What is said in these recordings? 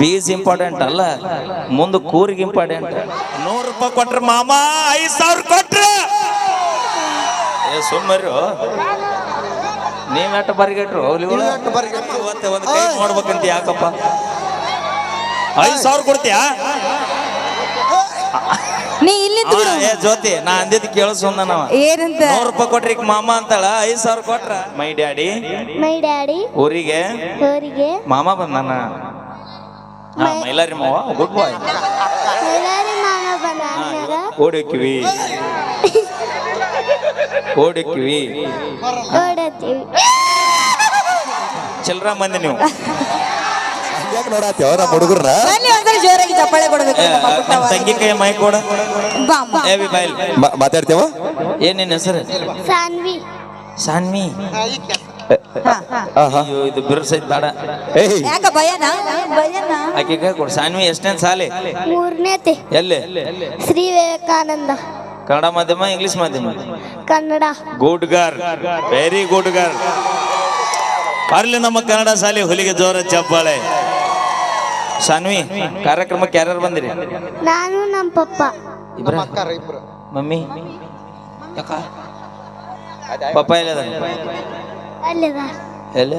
ಬೀಸ್ important ಅಲ್ಲ? ಮುಂದೆ ಕೂರಿಗೆ ಇಂಪಾರ್ಟೆಂಟ್ ನೂರು ರೂಪಾಯಿ ಕೊಟ್ರ ಮಾಮ ಐದ್ ಸಾವಿರ ಕೊಟ್ರ. ಏ ಸುಮ್ಮರು ನೀವೆಟ್ಟು ಬರಿಗೆಟ್ರು? ಇವತ್ತೆ ಒಂದು ಕೈ ನೋಡ್ಬೇಕಂತ ಯಾಕಪ್ಪ? ಐದು ಸಾವಿರ ಕೊಡ್ತೀಯಾ? ನೀ ಇಲ್ಲಿ ಏ ಜ್ಯೋತಿ ನಾ ಅಂದಿದ್ ಕೇಳಿಸೊಂದ ನಾವ. ಏನಂತ? ನೂರು ರೂಪಾಯಿ ಕೊಟ್ರಿ ಮಾಮಾ ಮಾಮ ಅಂತಾಳ ಐದ್ ಸಾವಿರ ಕೊಟ್ರ. My daddy. My daddy. ಊರಿಗೆ? ಊರಿಗೆ. ಮಾಮ ಬಂದಾನ? ಹಾ ಮೈಲಾರಿ ಮಾವ ಗುಡ್ ಬಾಯ್ ಮೈಲಾರಿ ಮಾಮ ಬಂದಾಗ ಓಡಿಕ್ಕಿವಿ. ಓಡಿಕ್ಕಿವಿ. ಓಡತ್ತೀವಿ. ಚಿಲ್ರ ಮಂದಿ ನೀವು. ಯಾಕೆ ನೋಡತ್ತೀವ ನಮ್ಮ ಹುಡುಗರ್ನ ಬನ್ನಿ ಒಂದ್ಸಲ ಚಪ್ಪಾಳೆ ಕೊಡಬೇಕು ನಮ್ಮ. ತಂಗಿ ಕೈ ಮೈ ಕೊಡ. ಬಾ, ಬಾ. ಏ ಬಿ. ಬಾಯ್ಲ್ ಮಾತಾಡ್ತೇವ ಏನೇನು ನಿನ್ ಹೆಸರು? ಸಾನ್ವಿ. ಸಾನ್ವಿ. ಹಾ, ಹಾ. ಅಯ್ಯೋ ಇದು ಬಿರ್ಸೈತ್ ಬೇಡ. ಏಯ್. ಯಾಕ ಭಯನಾ? ಭಯನಾ? ಆಕೆ ಕೈ ಕೊಡು. ಸಾನ್ವಿ ಎಷ್ಟನೇ ಸಾಲಿ? ಮೂರನೇತೆ ಎಲ್ಲಿ? ಶ್ರೀ ವಿವೇಕಾನಂದ. ಕನ್ನಡ ಮಾಧ್ಯಮ ಇಂಗ್ಲಿಷ್ ಮಾಧ್ಯಮ? Kannada. Good girl very good girl ಬರ್ಲಿ ನಮ್ಮ ಕನ್ನಡ ಶಾಲೆ ಹುಲಿಗೆ ಜೋರ ಚಪ್ಪಾಳೆ. ಸಾನ್ವಿ ಕಾರ್ಯಕ್ರಮಕ್ಕೆ ಯಾರ್ಯಾರು ಬಂದಿರಿ? ನಾನು ನಮ್ಮ ಪಪ್ಪ. ಇಬ್ರ? ಮಮ್ಮಿ? ಯಾಕ? ಪಪ್ಪ ಎಲ್ಲ ಅಲ್ಲಿದ ಎಲ್ಲ?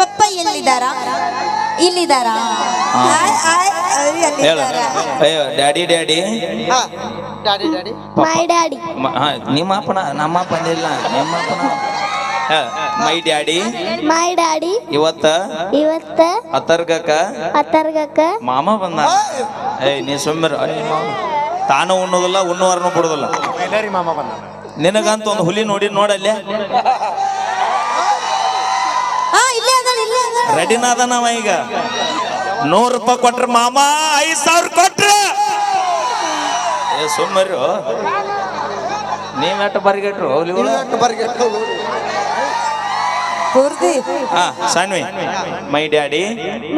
ಪಪ್ಪ ಎಲ್ಲಿದಾರ? ಇಲ್ಲಿದಾರ? ಆಯ್, ಆಯ್, ಆಯ್, ಹೇಳ. ಅಯ್ಯೋ ಡ್ಯಾಡಿ ಡ್ಯಾಡಿ. ಮೈ ಡ್ಯಾಡಿ ಹಾ, ನಿಮ್ಮ ಅಪ್ಪನ ನಮ್ಮ ಅಪ್ಪ ಮೈ ಡ್ಯಾಡಿ ಮೈ ಡ್ಯಾಡಿ ಇವತ್ತ ಇವತ್ತ ಅತರ್ಗಕ ಅತರ್ಗಕ ಮಾಮ ಬಂದ. ಏಯ್ ನೀ ಸುಮ್ಮರ ತಾನು ಉಣ್ಣೋದಿಲ್ಲ ಉಣ್ಣುವಾರನು ಬಿಡುದಿಲ್ಲ ನಿನಗಂತ ಒಂದು ಹುಲಿ ನೋಡಿ ನೋಡಲ್ಲ ಹಾ ಇಲ್ಲೇ ಅದಾಳ ಇಲ್ಲೇ ಅದಾಳ. ರೆಡಿನಾದ ನಾವ ಈಗ. ನೂರು ರೂಪಾಯಿ ಕೊಟ್ರ ಮಾಮ ಐದ್ ಸಾವಿರ ಕೊಟ್ರ. ಏ ಸುಮ್ಮರು ನೀವ್ ಎಟ್ಟು ಬರಿಗೆಟ್ರು? ಹುಲಿಗಳು ಪೂರ್ತಿ? ಹಾ Saanvi. My daddy.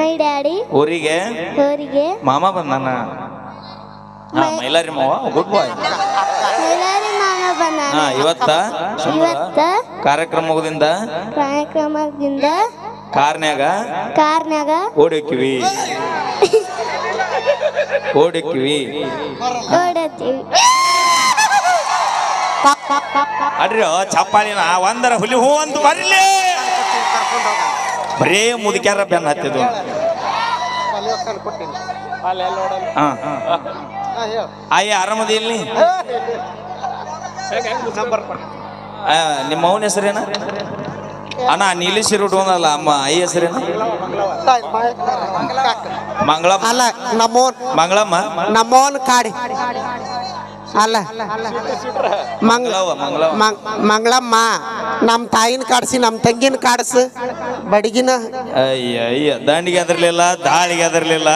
My daddy. ಊರಿಗೆ. ಊರಿಗೆ. ಮಾಮ ಬಂದಾನ? ಹಾ ಮೈಲಾರಿ ಮಾವ ಗುಡ್ ಬಾಯ್ ಮೈಲಾರಿ ಮಾಮ ಹಾ ಬಂದಾಗ ಇವತ್ತ ಇವತ್ತ? ಕಾರ್ಯಕ್ರಮ ಮುಗಿದಿಂದ ಕಾರ್ಯಕ್ರಮದಿಂದ? ಕಾರ್ನ್ಯಾಗ? ಕಾರ್ನ್ಯಾಗ? ಓಡಿಕ್ಕಿವಿ. ಓಡಿಕ್ಕಿವಿ. ಓಡತ್ತೀವಿ. ಅಡ್ರಿ ಚಪ್ಪಾಳಿನ ಒಂದರ ಹುಲಿ ಹೂ ಅಂತ ಬರ್ಲಿ. ಬರೇ ಮುದುಕ್ಯಾರ ಬೆನ್ನ ಹತ್ತಿದ್ವು ಆಯ್ ಅಯ್ಯ ಆರಾಮದಿ ಇಲ್ಲಿ? ಆ, ನಿಮ್ಮ ಅವನ ಹೆಸರೇನ? ಅಣ್ಣ ನೀಲಿಸಿ ಉಟ್ಕೊಂಡಲ್ಲ ಅಮ್ಮ ಐ ಹೆಸರೇನ? ಮಂಗಳಮ್ಮ ಅಲ್ಲ ನಮ್ಮೋನ್ ಮಂಗಳಮ್ಮ? ನಮ್ಮೋನ್ ಕಾಡಿ. ಅಲ್ಲ. ಮಂಗ್ಲ ಮಂಗಳವ್ವ ಮಂಗಳವ್ವ ಮಂಗ್- ಮಂಗಳಮ್ಮ ನಮ್ಮ ತಾಯಿನ ಕಾಡ್ಸಿ ನಮ್ಮ ತಂಗಿನ ಕಾಡ್ಸ. ಬಡಗಿನ. ಅಯ್ಯ ಅಯ್ಯ ದಂಡಿಗೆ ಅದರ್ಲಿಲ್ಲ ದಾಳಿಗೆ ಅದರ್ಲಿಲ್ಲ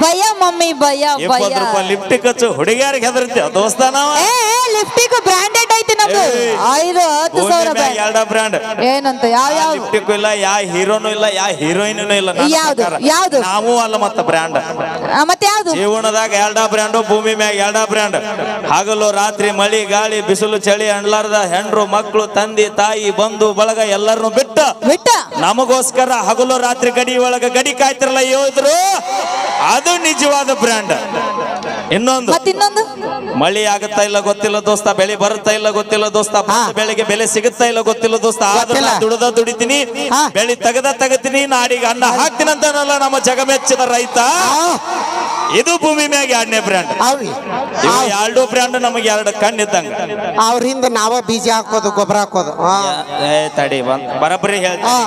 ಭಯ ಮಮ್ಮಿ ಭಯ ಭಯ. ಇಪ್ಪತ್ತು ರೂಪಾಯಿ ಲಿಫ್ಟ್ ಕಚ್ಚು ಹುಡುಗಿಯಾರಿಗೆ ಹೆದರ್ತಿ ದೋಸ್ತ ನಾವ. ಏ ಲಿಫ್ಟಿಗ್ ಬ್ರಾಂಡೆಡ್ ಐತಿ ನಮ್ದು. ಐದು ಹತ್ತು ಸಾವಿರ ಎರಡ ಬ್ರಾಂಡ್. ಏನಂತ ಯಾವ ಯಾವ? ಲಿಫ್ಟಿಕ್ ಇಲ್ಲ ಯಾವ ಹೀರೋನು ಇಲ್ಲ ಯಾವ ಹೀರೋಯಿನ್ ಇಲ್ಲ ಯಾವ್ದು? ಯಾವ್ದು? ನಾವು ಅಲ್ಲ ಮತ್ತ ಬ್ರಾಂಡ್. ಮತ್ತೆ ಯಾವ್ದು ಜೀವನದಾಗ ಎರಡ ಬ್ರ್ಯಾಂಡು ಭೂಮಿ ಮ್ಯಾಗ ಎರಡ ಬ್ರ್ಯಾಂಡ್ ಹಗಲು ರಾತ್ರಿ ಮಳಿ ಗಾಳಿ ಬಿಸಿಲು ಚಳಿ ಅಣ್ಲಾರ್ದ ಹೆಂಡ್ರು ಮಕ್ಕಳು ತಂದೆ ತಾಯಿ ಬಂಧು ಬಳಗ ಎಲ್ಲರನ್ನು ಬಿಟ್ಟ. ಬಿಟ್ಟ. ನಮಗೋಸ್ಕರ ಹಗಲು ರಾತ್ರಿ ಗಡಿ ಒಳಗ ಗಡಿ ಕಾಯ್ತಿರಲ್ಲ ಯೋಧರು. ಅದು ನಿಜವಾದ ಬ್ರ್ಯಾಂಡ್. ಇನ್ನೊಂದು. ಮತ್ ಇನ್ನೊಂದು ಮಳಿ ಆಗುತ್ತಾ ಇಲ್ಲ ಗೊತ್ತಿಲ್ಲ ದೋಸ್ತ ಬೆಳೆ ಬರುತ್ತಾ ಇಲ್ಲ ಗೊತ್ತಿಲ್ಲ ದೋಸ್ತ ಬಂದ ಬೆಳೆಗೆ ಬೆಲೆ ಸಿಗುತ್ತಾ ಇಲ್ಲ ಗೊತ್ತಿಲ್ಲ ದೋಸ್ತ ಆದ್ರೆ. ನಾ ದುಡ್ದ ದುಡಿತೀನಿ ಹಾ. ಬೆಳೆ ತೆಗದ ತೆಗಿತೀನಿ ನಾಡಿಗೆ ಅನ್ನ ಹಾಕ್ತೀನಿ ಅಂತಾನಲ್ಲ ನಮ್ಮ ಜಗಮೆಚ್ಚಿದ ರೈತ. ಇದು ಭೂಮಿ ಮ್ಯಾಗ ಎರಡನೇ ಬ್ರ್ಯಾಂಡ್ ಅವ್ರಿ ಇವು ಎರಡು ಬ್ರ್ಯಾಂಡ್ ನಮಗೆ ಎರಡು ಕಣ್ಣಿದ್ದಂಗ. ಅವ್ರ ಹಿಂದೆ ನಾವ ಬೀಜ ಹಾಕೋದು ಗೊಬ್ಬರ ಹಾಕೋದು. ಹಾ. ಏ ತಡಿ ಬಂದ್ ಬರಬ್ಬರಿ ಹೇಳ್ತೀನಿ. ಹಾ.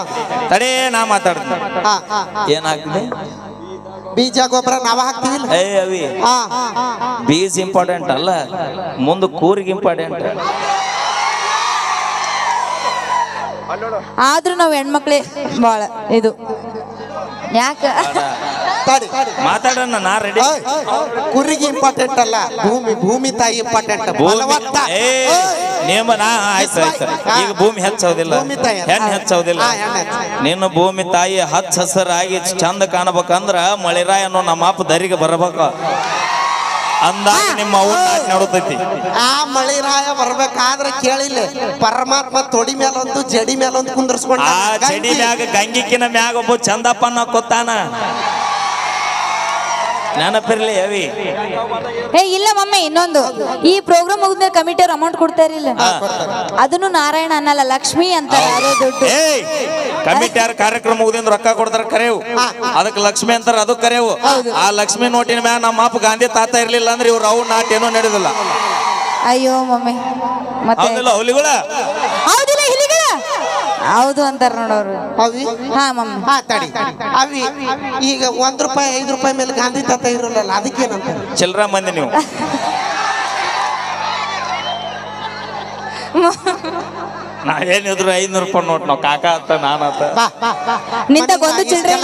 ತಡಿ ನಾ ಮಾತಾಡ್ತೀನಿ. ಹಾ, ಹಾ, ಹಾ. ಏನಾಗ್ತದೆ ಬೀಜ ಗೊಬ್ಬರ ನಾವ ಹಾಕ್ತಿವಿಲ್ಲ? ಏ ಅವಿ ಹಾ. ಬೀಸ್ ಇಂಪಾರ್ಟೆಂಟ್ ಅಲ್ಲ ಮುಂದೆ ಕೂರಿಗೆ ಇಂಪಾರ್ಟೆಂಟ್ ಆದ್ರೂ ನಾವ್ ಹೆಣ್ಮಕ್ಳೇ ಬಾಳ ಇದು. ಯಾಕ? ತಡಿ ಮಾತಾಡೋಣ ನಾ ರೆಡಿ ಕುರಿಗೆ ಇಂಪಾರ್ಟೆಂಟ್ ಅಲ್ಲ ಭೂಮಿ ಭೂಮಿ ತಾಯಿ ಇಂಪಾರ್ಟೆಂಟ್ ಫಲವತ್ತ ಏ ನೇಮ ನಾ ಆಯ್ತು ಆಯ್ತು ಈಗ ಭೂಮಿ ಹೆಚ್ಚೋದಿಲ್ಲ. ಹೆಣ್ಣು ಹೆಚ್ಚೋದಿಲ್ಲ. ನಿನ್ನ ಭೂಮಿ ತಾಯಿ ಹಚ್ಚ ಹಸರಾಗಿ ಚಂದ ಕಾಣಬೇಕಂದ್ರ ಮಳಿರಾಯ ಅನ್ನೋ ನಮ್ಮ ಅಪ್ಪ ದರಿಗೆ ಬರಬೇಕು. ಅಂದಾಗ ನಿಮ್ಮ ನೋಡುತ್ತೈತಿ. ಆ ಮಳಿರಾಯ ಬರ್ಬೇಕಾದ್ರೆ ಕೇಳಿಲ್ಲ. ಪರಮಾತ್ಮ ತೊಡಿ ಮೇಲೊಂದು ಜಡಿ ಮೇಲೊಂದು ಕುಂದರ್ಸ್ಕೊಂಡ ಆ ಚಡಿ ಮ್ಯಾಗ ಗಂಗಿಕಿನ ಮ್ಯಾಗ ಒಬ್ಬ ಚಂದಪ್ಪನ ಕೊತ್ತಾನ ನೆನಪಿರ್ಲಿ ಅವಿ. ಏ ಇಲ್ಲ ಮಮ್ಮಿ ಇನ್ನೊಂದು. ಈ ಪ್ರೋಗ್ರಾಮ್ ಮುಗಿದ್ಮೇಲೆ ಕಮಿಟಿ ಅವ್ರು ಅಮೌಂಟ್ ಕೊಡ್ತಾರಿಲ್ಲ ಅದನ್ನು ನಾರಾಯಣ ಅನ್ನಲ್ಲ ಲಕ್ಷ್ಮಿ ಅಂತ ಅದೇ ದುಡ್ಡು. ಏಯ್ ಕಮಿಟಿ ಯಾರ ಕಾರ್ಯಕ್ರಮ ಮುಗಿದಿಂದ ರೊಕ್ಕ ಕೊಡ್ತಾರ ಕರೆವು. ಅದಕ್ಕೆ ಲಕ್ಷ್ಮಿ ಅಂತಾರ ಅದು ಕರೆವು. ಆ ಲಕ್ಷ್ಮಿ ನೋಟಿನ ಮ್ಯಾಗ ನಮ್ಮ ಅಪ್ಪ ಗಾಂಧಿ ತಾತ ಇರ್ಲಿಲ್ಲ ಅಂದ್ರೆ ಇವ್ರು ಅವು ನಾಟ್ ಏನೋ ನಡೆದಿಲ್ಲ. ಅಯ್ಯೋ ಮಮ್ಮಿ ಮತ್ತೆ ಹೌದಿಲ್ಲ ಹುಲಿಗಳ ಹಿಲಿಗಳ ಹೌದು ಅಂತಾರ ನೋಡೋರು ಅವಿ? ಹಾ ಮಮ್ಮಿ. ಹಾ ತಡಿ. ಅವಿ ಈಗ ಒಂದ್ ರೂಪಾಯಿ ಐದು ರೂಪಾಯಿ ಮೇಲೆ ಗಾಂಧಿ ತಾತ ಇರಲ್ಲ ಅದಕ್ಕೇನಂತ ಚಿಲ್ರ ಮಂದಿ ನೀವು. ನಾ ಏನಿದ್ರು ಐನೂರು ರೂಪಾಯಿ ನೋಟ್ ನಾವು ಕಾಕ ಅಂತ ನಾನು ಬಾ ನಿಂತಾಗ ಒಂದು ಚಿಲ್ಡ್ರೆ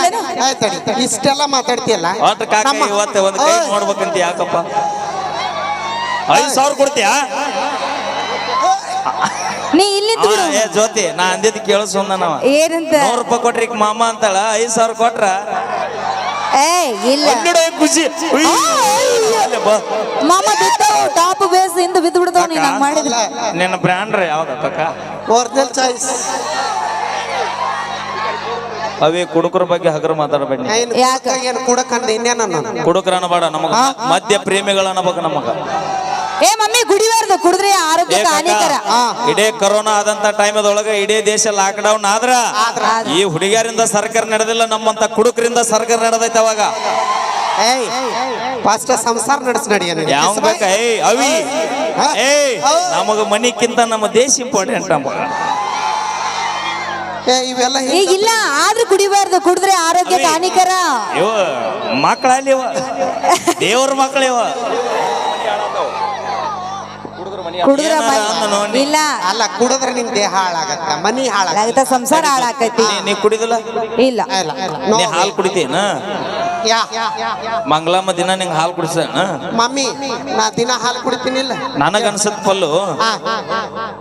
ತಡಿ, ತಡಿ. ಇಷ್ಟೆಲ್ಲ ಮಾತಾಡ್ತೀಯಲ್ಲ? ಒಟ್ಟು ಕಾಕ ಇವತ್ತು ಇವತ್ತೆ ಕೈ ನೋಡ್ಬೇಕಂತ ಯಾಕಪ್ಪ? ಐದು ಸಾವಿರ ಕೊಡ್ತೀಯಾ? ನೀ ಇಲ್ಲಿಂದ ಅವ, ಬಿಡು. ಏ ಜ್ಯೋತಿ ನಾ ಅಂದಿದ್ ಕೇಳಿಸೋಣ ನಾವ. ಏನಂತ? ನೂರ್ ರೂಪಾಯಿ ಕೊಟ್ರಿ ಮಾಮ ಅಂತಾಳ ಐದ್ ಸಾವಿರ ಕೊಟ್ರ? ಏ ಇಲ್ಲ. ಹನ್ನೆರಡು ಖುಷಿ. ಉಯ್. ಅಲ್ಲೇ ಬಾ. ಮಾಮ ಬಿದ್ದಾವು ಟಾಪ್ ಬೇಸ್ ಇಂದ ಬಿದ್ದು ಬಿಡ್ತಾವ ನೀನ್ ಹಂಗ್ ಮಾಡಿದ್ರೆ. ನಿನ್ನ ಬ್ರ್ಯಾಂಡ್ ಯಾವ್ದ ಕಕ್ಕ ಒರಿಜಿನಲ್ ಚಾಯ್ಸ್ ಅವೇ ಕುಡುಕರ ಬಗ್ಗೆ ಹಗರ ಮಾತಾಡಬೇಡಿ ಯಾಕ? ಏನು ಕುಡಕಂಡ ಇನ್ನೇನ ನಾನು ಕುಡುಕರ ಅನ್ನಬೇಡ ನಮಗ ಮದ್ಯ ಪ್ರೇಮಿಗಳ ಅನ್ನಬೇಕು ನಮಗ. ಏ ಮಮ್ಮಿ ಕುಡಿಬಾರ್ದು. ಕುಡಿದ್ರೆ ಆರೋಗ್ಯ ಆರೋಗ್ಯಕ್ಕೆ ಹಾನಿಕರ. ಇಡೀ ಕೊರೋನಾ ಆದಂತ ಟೈಮದೊಳಗ ಇಡೀ ದೇಶ ಲಾಕ್ ಡೌನ್ ಆದ್ರ. ಈ ಹುಡುಗಿಯರಿಂದ ಸರ್ಕಾರ ನಡೆದಿಲ್ಲ ನಮ್ಮಂತ ಕುಡುಕರಿಂದ ಸರ್ಕಾರ ನಡೆದೈತೆ ಅವಾಗ. ಏಯ್ ಫಸ್ಟ್ ಸಂಸಾರ ನಡೆಸ್ ನಡಿಯ ಯಾವ ಬೇಕ? ಏಯ್ ಅವಿ. ಏಯ್ ನಮಗ ಮನಿಕ್ಕಿಂತ ನಮ್ಮ ದೇಶ ಇಂಪಾರ್ಟೆಂಟ್ ನಮಗ ಏ ಇವೆಲ್ಲ ಹಿಂಗ್ ಈಗ ಇಲ್ಲ ಆದ್ರೂ ಕುಡಿಬಾರ್ದು. ಕುಡಿದ್ರೆ ಆರೋಗ್ಯಕ್ಕೆ ಹಾನಿಕರ. ಇವ ಮಕ್ಕಳಲ್ಲಿ ಇವ. ದೇವ್ರ ಮಕ್ಕಳಿವ ಕುಡಿದ್ರೆ. ಇಲ್ಲ. ಅಲ್ಲ ಕುಡಿದ್ರೆ ನಿಮ್ ದೇಹ ಹಾಳಾಗತ್ತ? ಮನಿ ಹಾಳಾಗತ್ತ ಸಂಸಾರ ಹಾಳಾಕೈತಿ. ನೀ- ನೀ ಕುಡಿದಿಲ್ಲ? ಇಲ್ಲ. ನೀ. ಹಾಲು ಕುಡಿತೇನ ಯಾ. ಮಂಗಳಮ್ಮ ದಿನ ನಿಂಗೆ ಹಾಲು ಕುಡಿಸೇನ? ಮಮ್ಮಿ ನಾ ದಿನ ಹಾಲು ಕುಡಿತೀನಿಲ್ಲ. ನನಗ ಅನ್ಸತ್ ಪಲ್ಲು.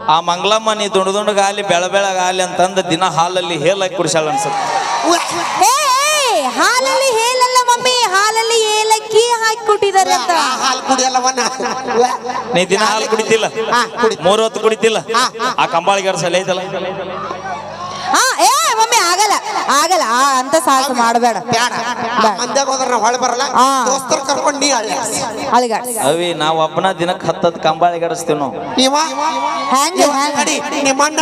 ಆ ಮಂಗಳಮ್ಮ ನೀ ದೊಡ್ಡ ದುಂಡಗಾಲಿ ಬೆಳ ಬೆಳಗಾಲಿ ಅಂತಂದ ದಿನ ಹಾಲಲ್ಲಿ ಹೇಲಾಗಿ ಕುಡಿಸಾಳ ಅನ್ಸತ್ ಏ, ಏ, ಹಾಲಲ್ಲಿ ಹಾಲಲ್ಲಿ ಏಲಕ್ಕಿ ಹಾಕಿ ಕೊಟ್ಟಿದ್ದಾರೆ ಅಂತ. ಆ ಹಾಲು ಕುಡಿಯಲ್ಲವ ನಾ ದಿನ ಹಾಲು ಕುಡಿತಿಲ್ಲ. ಮೂರ್ ಹೊತ್ತು ಕುಡಿತಿಲ್ಲ? ಆ ಕಂಬಾಳಿಗೆ ಸಲ ಐತಲ್ಲ? ಹಾ ಏ ಆಗಲ್ಲ ಆ ಅಂತ ಸಾಹಸ ಮಾಡಬೇಡ. ಬ್ಯಾಡ. ಮಂದ್ಯಾಗ ಹೋದ್ರ ನಾ ಹೊಳೆ ಬರಲ್ಲ. ಹಾ. ದೋಸ್ತರ್ ಕರ್ಕೊಂಡು ನೀ ಹಳ್ಳಿ. ಅವಿ ನಾವ್ ಒಬ್ಬನ ದಿನಕ್ಕೆ ಹತ್ತದ್ ಕಂಬಾಳೆ ಆಡಿಸ್ತೀವಿ ನಾವು. ಇವ? ಹ್ಯಾಂಗ ಇವ ಹ್ಯಾಂಗ? ನಡಿ ನಿಮ್ಮ ಅಣ್ಣ?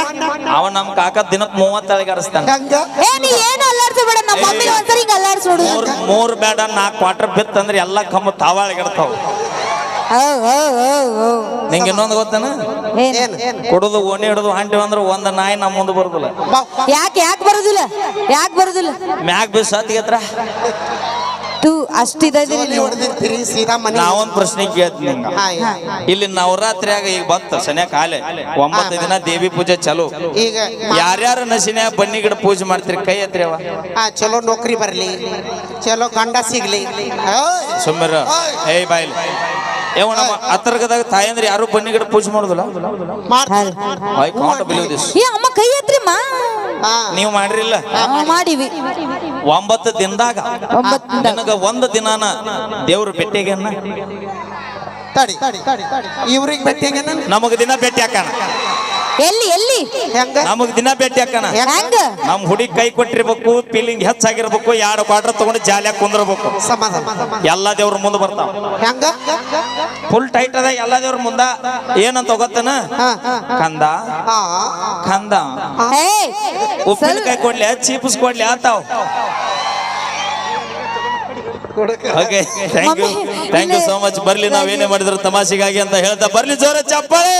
ಅವ ನಮ್ ಕಾಕ ದಿನಕ್ಕೆ ಮೂವತ್ತು ಅಳಿಗೆ ಆಡಿಸ್ತಾನ ಹಂಗ? ಏ ನೀ ಏನು ಅಲ್ಲಾಡ್ಸಬೇಡ ನಮ್ಮ ಮಮ್ಮಿ ಒಂದ್ಸರಿ ಹಿಂಗ ಅಲ್ಲಾಡ್ಸ್ ನೋಡು ಮೂರ್ ಮೂರ್ ಬೇಡ ನಾಲ್ಕು ಕ್ವಾರ್ಟರ್ ಬಿತ್ತಂದ್ರೆ ಎಲ್ಲಾ ಕಂಬ ತಾವಾಳಿಗಿಡ್ತಾವ ಓ ಓ ಓ ಓ ನಿಂಗೆ ಇನ್ನೊಂದು ಗೊತ್ತೇನ? ಕುಡಿದು ಓಣಿ ಹಿಡಿದು ಹಂಟಿ ಅಂದ್ರೆ ಒಂದ್ ನಾಯಿ ನಮ್ಮ ಮುಂದೆ ಬರುದಿಲ್ಲ. ಬಾ. ಯಾಕೆ ಯಾಕೆ ಬರುದಿಲ್ಲ? ಯಾಕೆ ಬರುದಿಲ್ಲ? ಮ್ಯಾಗ್ ಅಷ್ಟಿದ್ದೀರಿ ಜೋಲಿ ಹೊಡ್ದಿರ್ತೀರಿ ನಾವೊಂದ್ ಪ್ರಶ್ನೆ ಕೇಳ್ತೀನಿ. ಇಲ್ಲಿ ನವರಾತ್ರಿಯಾಗ ಈಗ ಬಂತ ಸನ್ಯಾಕ ಕಾಲೆ. ಒಂಬತ್ತು ದಿನ ದೇವಿ ಪೂಜೆ ಚಲೋ. ಈಗ ಯಾರ್ಯಾರ ನಸಿನ ಬನ್ನಿ ಗಿಡ ಪೂಜೆ ಮಾಡ್ತೀರಿ ಕೈ ಆ ಚಲೋ ನೌಕರಿ ಬರ್ಲಿ. ಚಲೋ ಗಂಡ ಸಿಗ್ಲಿ. ಸುಮ್ಮರ. ಏಯ್ ಬಾಯ್ಲಿ. ಏವ ನಮ್ಮ ಹತ್ತರ್ಗದಾಗ ತಾಯಂದ್ರೆ ಯಾರು ಬನ್ನಿ ಗಿಡ ಪೂಜೆ ಮಾಡುದಿಲ್ಲ? I can't believe this. ಏ ಅಮ್ಮ ಕೈ ಎತ್ರಿ ಮಾ. ಹಾ. ನೀವು ಮಾಡ್ರಿಲ್ಲ? ಮಾಡಿವಿ ಮಾಡೀವಿ. ಒಂಬತ್ತು ದಿನದಾಗ. ನಿನಗ ಒಂದು ದಿನಾನ ದೇವ್ರ ಬೆಟ್ಟಿಗೆ ತಡಿ ಇವ್ರಿಗೆ ಭೇಟಿಯಾಗ ನಮಗ ದಿನ ಭೇಟಿ ಹಾಕಣ. ಎಲ್ಲಿ ಎಲ್ಲಿ? ಹೆಂಗ? ನಮಗ್ ದಿನ ಭೇಟಿ ಹಾಕಣ. ಹೆಂಗ? ನಮ್ ಹುಡುಗಿ ಕೈ ಕೊಟ್ಟಿರ್ಬೇಕು ಫೀಲಿಂಗ್ ಹೆಚ್ಚಾಗಿರ್ಬೇಕು ಎರಡು ಕ್ವಾರ್ಟರ್ ತಗೊಂಡು ಜಾಲಿಯಾಗಿ ಕುಂದಿರ್ಬೇಕು. ಸಮಾಧಾನ ಎಲ್ಲಾ ದೇವ್ರ ಮುಂದೆ ಬರ್ತಾವ. ಹೆಂಗ? ಫುಲ್ ಟೈಟ್ ಅದ ಎಲ್ಲಾ ದೇವ್ರ ಮುಂದ. ಏನಂತ ಗೊತ್ತನ? ಕಂದ ಹಾ. ಕಂದ. ಏ ಉಪ್ಪಿನಕಾಯಿ ಕೊಡ್ಲಿ ಚೀಪ್ಸ್ ಕೊಡ್ಲಿ ಆತಾವ್. Okay thank you thank you so much ಬರ್ಲಿ ನಾವೇನೇ ಮಾಡಿದ್ರು ತಮಾಷೆಗಾಗಿ ಅಂತ ಹೇಳ್ತಾ ಬರ್ಲಿ ಜೋರ ಚಪ್ಪಾಳೆ.